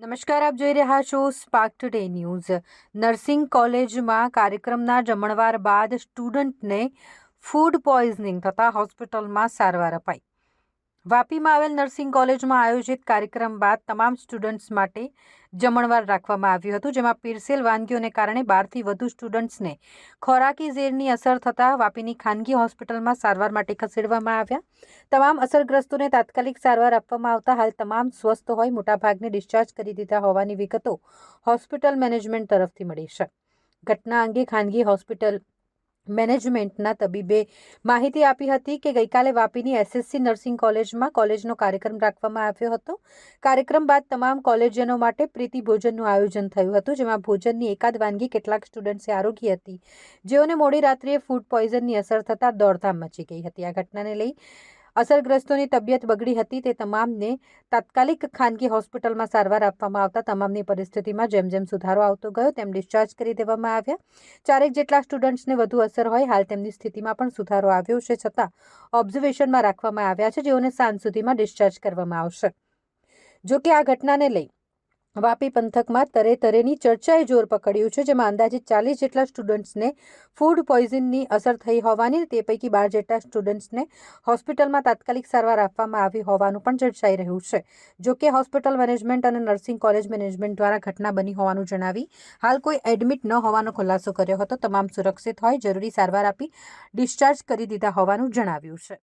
નમસ્કાર, આપ જોઈ રહ્યા છો સ્પાર્ક ટુડે ન્યૂઝ નર્સિંગ કોલેજમાં કાર્યક્રમના જમણવાર બાદ સ્ટુડન્ટને ફૂડ પોઈઝનિંગ થતાં હોસ્પિટલમાં સારવાર અપાઈ. વાપીમાં આવેલ નર્સિંગ કોલેજમાં આયોજિત કાર્યક્રમ બાદ તમામ સ્ટુડન્ટ્સ માટે જમણવાર રાખવામાં આવ્યું હતું, જેમાં પીરસેલ વાનગીઓને કારણે બારથી વધુ સ્ટુડન્ટ્સને ખોરાકી ઝેરની અસર થતાં વાપીની ખાનગી હોસ્પિટલમાં સારવાર માટે ખસેડવામાં આવ્યા. તમામ અસરગ્રસ્તોને તાત્કાલિક સારવાર આપવામાં આવતા હાલ તમામ સ્વસ્થ હોય મોટાભાગને ડિસ્ચાર્જ કરી દીધા હોવાની વિગતો હોસ્પિટલ મેનેજમેન્ટ તરફથી મળી છે. ઘટના અંગે ખાનગી હોસ્પિટલ મેનેજમેન્ટના તબીબે માહિતી આપી હતી કે ગઈકાલે વાપીની એસએસસી નર્સિંગ કોલેજમાં કોલેજનો કાર્યક્રમ રાખવામાં આવ્યો હતો. કાર્યક્રમ બાદ તમામ કોલેજનો માટે પ્રીતિ ભોજનનું આયોજન થયું હતું, જેમાં ભોજનની એકાદ વાનગી કેટલાક સ્ટુડન્ટ્સે આરોગી હતી. જેઓને મોડી રાત્રિએ ફૂડ પોઈઝનની અસર થતાં દોડધામ મચી ગઈ હતી. આ ઘટનાને લઈ અસરગ્રસ્તોની તબિયત બગડી હતી તે તમામને તાત્કાલિક ખાનગી હોસ્પિટલમાં સારવાર આપવામાં આવતા તમામની પરિસ્થિતિમાં જેમ જેમ સુધારો આવતો ગયો તેમ ડિસ્ચાર્જ કરી દેવામાં આવ્યા. ચારેક જેટલા સ્ટુડન્ટ્સને વધુ અસર હોય, હાલ તેમની સ્થિતિમાં પણ સુધારો આવ્યો છે છતાં ઓબ્ઝર્વેશનમાં રાખવામાં આવ્યા છે જેઓને સાંજ સુધીમાં ડિસ્ચાર્જ કરવામાં આવશે. જો કે આ ઘટનાને લઈ વાપી પંથકમાં તરે તરેની ચર્ચાએ જોર પકડ્યું છે, જેમાં અંદાજે ચાલીસ જેટલા સ્ટુડન્ટ્સને ફૂડ પોઈઝનની અસર થઈ હોવાની, તે પૈકી બાર જેટલા સ્ટુડન્ટ્સને હોસ્પિટલમાં તાત્કાલિક સારવાર આપવામાં આવી હોવાનું પણ ચર્ચાઈ રહ્યું છે. જો કે હોસ્પિટલ મેનેજમેન્ટ અને નર્સિંગ કોલેજ મેનેજમેન્ટ દ્વારા ઘટના બની હોવાનું જણાવી, હાલ કોઈ એડમિટ ન હોવાનો ખુલાસો કર્યો હતો, તમામ સુરક્ષિત હોય, જરૂરી સારવાર આપી ડિસ્ચાર્જ કરી દીધા હોવાનું જણાવ્યું છે.